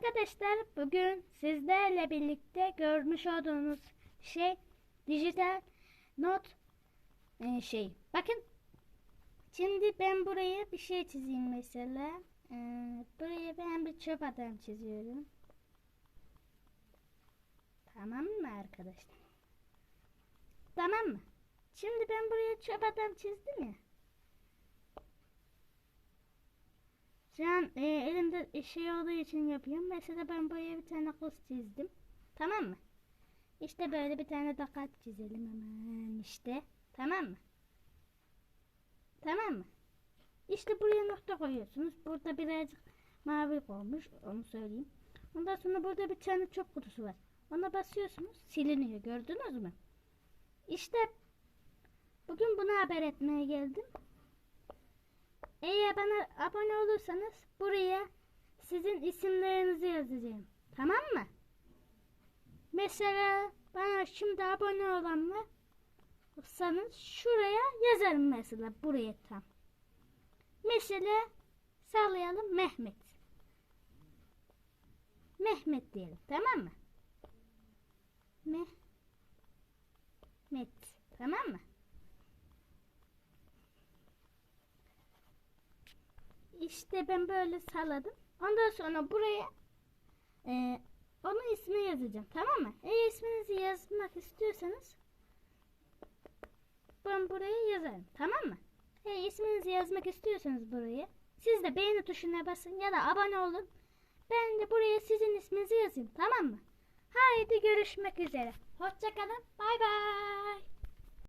Arkadaşlar bugün sizlerle birlikte görmüş olduğunuz şey dijital not e, şey. Bakın şimdi ben buraya bir şey çizeyim mesela. E, buraya ben bir çöp adam çiziyorum. Tamam mı arkadaşlar? Tamam mı? Şimdi ben buraya çöp adam çizdim ya. Şu an e, elimde şey olduğu için yapıyorum. Mesela ben buraya bir tane kız çizdim. Tamam mı? İşte böyle bir tane de çizelim hemen işte. Tamam mı? Tamam mı? İşte buraya nokta koyuyorsunuz. Burada birazcık mavi olmuş. Onu söyleyeyim. Ondan sonra burada bir tane çöp kutusu var. Ona basıyorsunuz. Siliniyor. Gördünüz mü? İşte bugün bunu haber etmeye geldim. Eğer bana abone olursanız buraya sizin isimlerinizi yazacağım. Tamam mı? Mesela bana şimdi abone olanlar olsanız şuraya yazarım mesela buraya tam. Mesela sallayalım Mehmet. Mehmet diyelim tamam mı? Mehmet tamam mı? İşte ben böyle salladım. Ondan sonra buraya e, onun ismini yazacağım. Tamam mı? Eğer isminizi yazmak istiyorsanız ben buraya yazarım. Tamam mı? Eğer isminizi yazmak istiyorsanız buraya siz de beğeni tuşuna basın ya da abone olun. Ben de buraya sizin isminizi yazayım. Tamam mı? Haydi görüşmek üzere. Hoşçakalın. Bay bay.